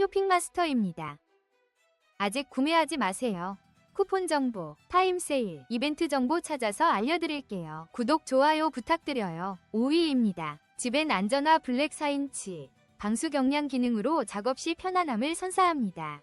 쇼핑마스터입니다. 아직 구매하지 마세요. 쿠폰 정보, 타임 세일, 이벤트 정보 찾아서 알려드릴게요. 구독, 좋아요 부탁드려요. 5위입니다. 집엔 안전화 블랙 4인치, 방수 경량 기능으로 작업 시 편안함을 선사합니다.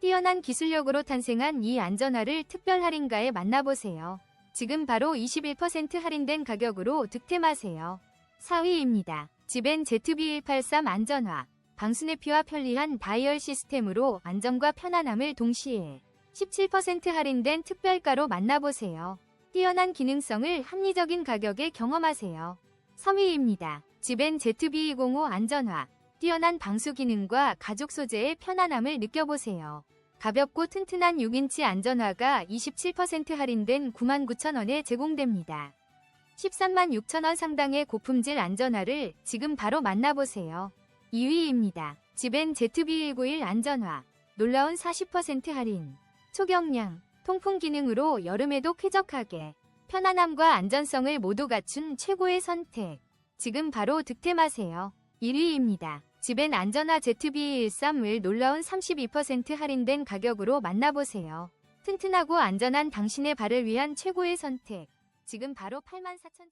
뛰어난 기술력으로 탄생한 이 안전화를 특별 할인가에 만나보세요. 지금 바로 21% 할인된 가격으로 득템하세요. 4위입니다. 집엔 ZB183 안전화, 방수내피와 편리한 다이얼 시스템으로 안정과 편안함을 동시에 17% 할인된 특별가로 만나보세요. 뛰어난 기능성을 합리적인 가격에 경험하세요. 3위입니다. 집엔 ZB205 안전화, 뛰어난 방수 기능과 가죽 소재의 편안함을 느껴보세요. 가볍고 튼튼한 6인치 안전화가 27% 할인된 99,000원에 제공됩니다. 13만 6천원 상당의 고품질 안전화를 지금 바로 만나보세요. 2위입니다. 집엔 ZB191 안전화, 놀라운 40% 할인, 초경량, 통풍 기능으로 여름에도 쾌적하게, 편안함과 안전성을 모두 갖춘 최고의 선택. 지금 바로 득템하세요. 1위입니다. 집엔 안전화 ZB13을 놀라운 32% 할인된 가격으로 만나보세요. 튼튼하고 안전한 당신의 발을 위한 최고의 선택. 지금 바로 84,000...